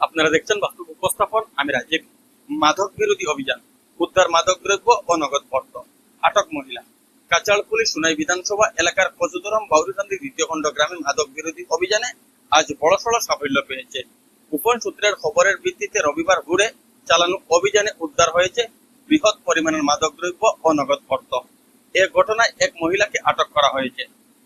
আপনারা দেখছেন বাস্তব উপস্থাপন, আমি রাজীব। মাদক বিরোধী অভিযান, উদ্ধার মাদক দ্রব্য ও নগদ অর্থ আটক মহিলা, কাচাল পুলিশ সুনাই বিধানসভা এলাকার কচুদরম বাউরিকান্দি দ্বিতীয় খণ্ড গ্রামে মাদক বিরোধী অভিযানে আজ বড়সড় সাফল্য পেয়েছে। গোপন সূত্রের খবরের ভিত্তিতে রবিবার ভোরে চালানো অভিযানে উদ্ধার হয়েছে বৃহৎ পরিমাণের মাদক দ্রব্য ও নগদ অর্থ এ ঘটনায় এক মহিলাকে আটক করা হয়েছে।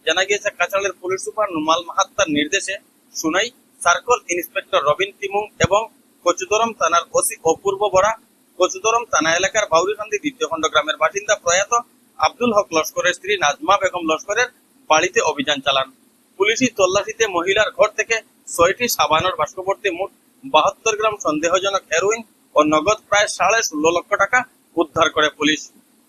জানা গিয়েছে কাছাড়ের পুলিশ সুপার নুমাল মাহাত্তার নির্দেশে সুনাই সার্কল ইন্সপেক্টর রবিন তিমুং এবং কচুদরম থানার ওসি অপূর্ব বরা কচুদরম থানা এলাকার বাউরিকান্দি দ্বিতীয় খণ্ড গ্রামের বাসিন্দা প্রয়াত আব্দুল হক লস্করের স্ত্রী নাজমা বেগম লস্করের বাড়িতে অভিযান চালান। পুলিশি তল্লাশিতে মহিলার ঘর থেকে ছয়টি সাবানোর বাস্কবর্তী মোট বাহাত্তর গ্রাম সন্দেহজনক হেরোইন ও নগদ প্রায় সাড়ে ষোলো লক্ষ টাকা উদ্ধার করে পুলিশ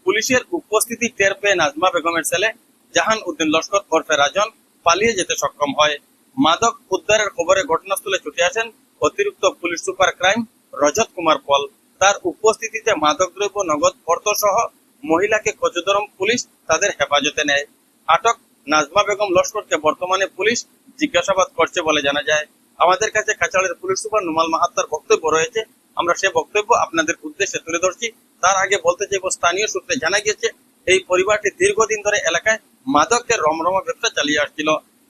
পুলিশের উপস্থিতি টের পেয়ে নাজমা বেগমের ছেলে জাহান উদ্দিন লস্কর ওরফে রাজন পালিয়ে যেতে সক্ষম হয়। মাদক উদ্ধারের খবরে ঘটনাস্থলে ছুটে আসেন অতিরিক্ত police super crime Rajat Kumar Pal. তার উপস্থিতিতে মাদকদ্রব্য, নগদ অর্থ সহ মহিলাকে কচুদরম পুলিশ তাদের হেফাজতে নেয়। আটক নাজমা বেগম লস্করকে বর্তমানে পুলিশ জিজ্ঞাসাবাদ করছে বলে জানা যায়। আমাদের কাছে কাছাড়ের পুলিশ সুপার নুমাল মাহাত্তার বক্তব্য রয়েছে। আমরা সে বক্তব্য আপনাদের উদ্দেশ্যে তুলে ধরছি। তার আগে বলতে চাইব, স্থানীয় সূত্রে জানা গিয়েছে, এই পরিবারটি দীর্ঘদিন ধরে এলাকায় মাদকের রমরমা ব্যবসা চালিয়ে আসছিল।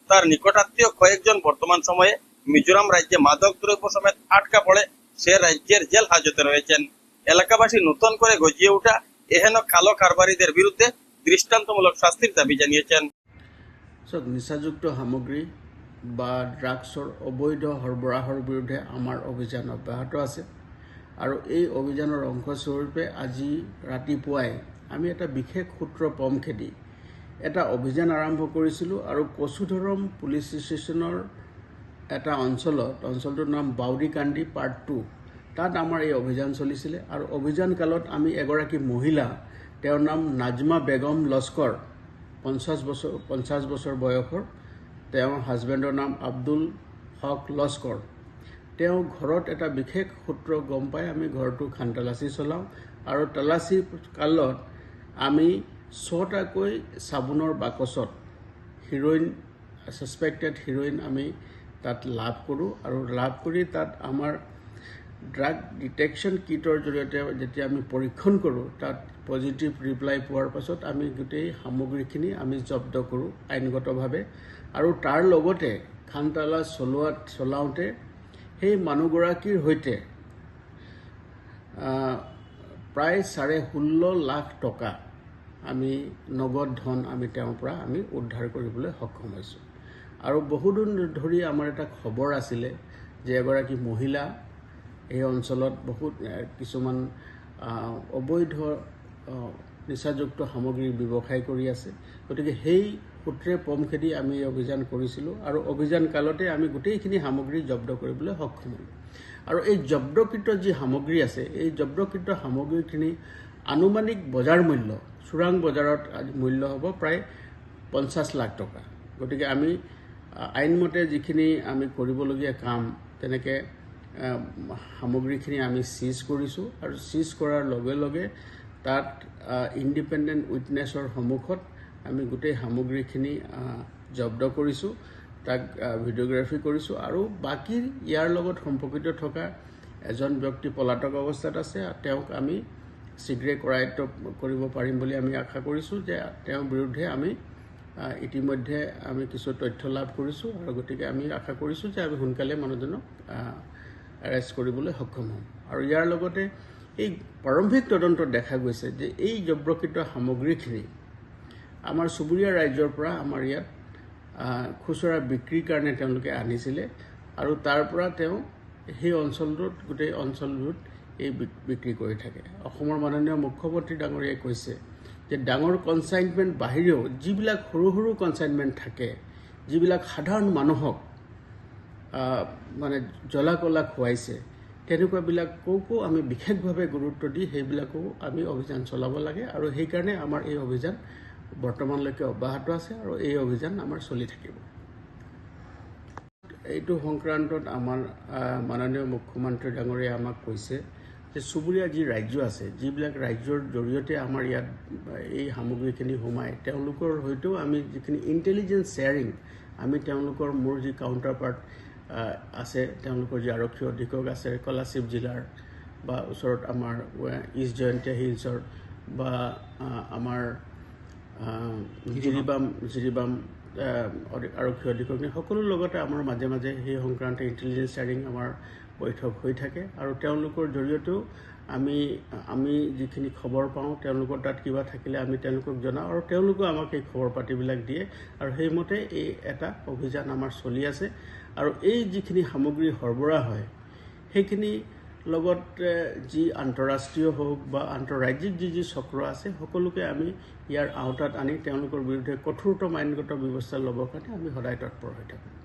তার নিকটাত্মীয় কয়েকজন বর্তমান সময়ে মিজোরাম রাজ্যে মাদক দ্রব্য সমেত আটকা পড়ে, সে রাজ্যের জেল হাজতে রয়েছেন। এলাকাবাসী নতুন করে গজিয়ে ওঠা এহেন কালো কারবারিদের বিরুদ্ধে দৃষ্টান্তমূলক শাস্তির দাবি জানিয়েছেন। নিচাযুক্ত সামগ্ৰী বা ড্ৰাগছৰ অবৈধ সৰবৰাহৰ বিৰুদ্ধে আমাৰ অভিযান অব্যাহত আছে। আৰু এই অভিযানৰ অংশস্বৰূপে আজি ৰাতিপুৱাই আমি এটা বিশেষ সূত্ৰ পম খেদি এটা অভিযান আৰম্ভ কৰিছিলোঁ আৰু কচুধৰম পুলিচ ষ্টেচনৰ এটা অঞ্চলত অঞ্চলটোৰ নাম বাউৰিকান্দি পাৰ্ট টু তাত আমাৰ এই অভিযান চলিছিলে আৰু অভিযান কালত আমি এগৰাকী মহিলা তেওঁৰ নাম নাজমা বেগম লস্কৰ পঞ্চাছ বছৰ পঞ্চাছ বছৰ বয়সৰ তেওঁৰ হাজবেণ্ডৰ নাম আব্দুল হক লস্কৰ। তেওঁ ঘৰত এটা বিশেষ সূত্ৰ গম পাই আমি ঘৰটো খানতালাচী চলাওঁ আৰু তালাচী কালত আমি ছটাকৈ চাবোনৰ বাকচত হিৰ'ইন ছাছপেক্টেড হিৰ'ইন আমি তাত লাভ কৰোঁ আৰু লাভ কৰি তাত আমাৰ ড্ৰাগ ডিটেকশ্যন কিটৰ জৰিয়তে যেতিয়া আমি পৰীক্ষণ কৰোঁ তাত পজিটিভ ৰিপ্লাই পোৱাৰ পাছত আমি গোটেই সামগ্ৰীখিনি আমি জব্দ কৰোঁ আইনগতভাৱে। আৰু তাৰ লগতে খানতালা চলোৱাত চলাওঁতে সেই মানুহগৰাকীৰ সৈতে প্ৰায় চাৰে ষোল্ল লাখ টকা আমি নগদ ধন আমি তেওঁৰ পৰা আমি উদ্ধাৰ কৰিবলৈ সক্ষম হৈছোঁ। আৰু বহুদিন ধৰি আমাৰ এটা খবৰ আছিলে যে এগৰাকী মহিলা এই অঞ্চলত বহুত কিছুমান অবৈধ নিচাযুক্ত সামগ্ৰীৰ ব্যৱসায় কৰি আছে। গতিকে সেই সূত্ৰে পম খেদি আমি এই অভিযান কৰিছিলোঁ আৰু অভিযান কালতে আমি গোটেইখিনি সামগ্ৰী জব্দ কৰিবলৈ সক্ষম হ'লোঁ। আৰু এই জব্দকৃত যি সামগ্ৰী আছে এই জব্দকৃত সামগ্ৰীখিনি আনুমানিক বজাৰ মূল্য চোৰাং বজাৰত আজি মূল্য হ'ব প্ৰায় পঞ্চাছ লাখ টকা। গতিকে আমি আইনমতে যিখিনি আমি কৰিবলগীয়া কাম তেনেকৈ সামগ্ৰীখিনি আমি চিজ কৰিছোঁ আৰু চিজ কৰাৰ লগে লগে তাত ইণ্ডিপেণ্ডেণ্ট উইটনেছৰ সন্মুখত আমি গোটেই সামগ্ৰীখিনি জব্দ কৰিছোঁ তাক ভিডিঅ'গ্ৰাফী কৰিছোঁ আৰু বাকী ইয়াৰ লগত সম্পৰ্কিত থকা এজন ব্যক্তি পলাতক অৱস্থাত আছে তেওঁক আমি শীঘ্ৰে কৰায়ত্ব কৰিব পাৰিম বুলি আমি আশা কৰিছোঁ যে তেওঁৰ বিৰুদ্ধে আমি ইতিমধ্যে আমি কিছু তথ্য লাভ কৰিছোঁ আৰু গতিকে আমি আশা কৰিছোঁ যে আমি সোনকালে মানুহজনক এৰেষ্ট কৰিবলৈ সক্ষম হ'ম। আৰু ইয়াৰ লগতে এই প্ৰাৰম্ভিক তদন্তত দেখা গৈছে যে এই জব্ৰকৃত সামগ্ৰীখিনি আমাৰ চুবুৰীয়া ৰাজ্যৰ পৰা আমাৰ ইয়াত খুচুৰা বিক্ৰীৰ কাৰণে তেওঁলোকে আনিছিলে আৰু তাৰ পৰা তেওঁ সেই অঞ্চলটোত গোটেই অঞ্চলটোত এই বিক- বিক্ৰী কৰি থাকে। অসমৰ মাননীয় মুখ্যমন্ত্ৰী ডাঙৰীয়াই কৈছে যে ডাঙৰ কনচাইনমেণ্ট বাহিৰেও যিবিলাক সৰু সৰু কনচাইনমেণ্ট থাকে যিবিলাক সাধাৰণ মানুহক মানে জ্বলা কলা খুৱাইছে তেনেকুৱাবিলাককো আমি বিশেষভাৱে গুৰুত্ব দি সেইবিলাকো আমি অভিযান চলাব লাগে আৰু সেইকাৰণে আমাৰ এই অভিযান বৰ্তমানলৈকে অব্যাহত আছে আৰু এই অভিযান আমাৰ চলি থাকিব। এইটো সংক্ৰান্তত আমাৰ মাননীয় মুখ্যমন্ত্ৰী ডাঙৰীয়াই আমাক কৈছে যে চুবুৰীয়া যি ৰাজ্য আছে যিবিলাক ৰাজ্যৰ জৰিয়তে আমাৰ ইয়াত এই সামগ্ৰীখিনি সোমায় তেওঁলোকৰ সৈতেও আমি যিখিনি ইণ্টেলিজেঞ্চ শ্বেয়াৰিং আমি তেওঁলোকৰ মোৰ যি কাউণ্টাৰ পাৰ্ট আছে তেওঁলোকৰ যি আৰক্ষী অধীক্ষক আছে কলাশিৱ জিলাৰ বা ওচৰত আমাৰ ইষ্ট জয়ন্তীয়া হিলছৰ বা আমাৰ জিৰিবাম জিৰিবাম আৰক্ষী অধীক্ষক সকলোৰ লগতে আমাৰ মাজে মাজে সেই সংক্ৰান্তে ইণ্টেলিজেঞ্চ শ্বেয়াৰিং আমাৰ বৈঠক হৈ থাকে। আৰু তেওঁলোকৰ জৰিয়তেও আমি আমি যিখিনি খবৰ পাওঁ তেওঁলোকৰ তাত কিবা থাকিলে আমি তেওঁলোকক জনাওঁ আৰু তেওঁলোকেও আমাক এই খবৰ পাতিবিলাক দিয়ে। আৰু সেইমতে এই এটা অভিযান আমাৰ চলি আছে। আৰু এই যিখিনি সামগ্ৰী সৰবৰাহ হয় সেইখিনি লগত যি আন্তঃৰাষ্ট্ৰীয় হওক বা আন্তঃৰাজ্যিক যি যি চক্ৰ আছে সকলোকে আমি ইয়াৰ আওতাত আনি তেওঁলোকৰ বিৰুদ্ধে কঠোৰতম আইনগত ব্যৱস্থা ল'বৰ কাৰণে আমি সদায় তৎপৰ হৈ থাকোঁ।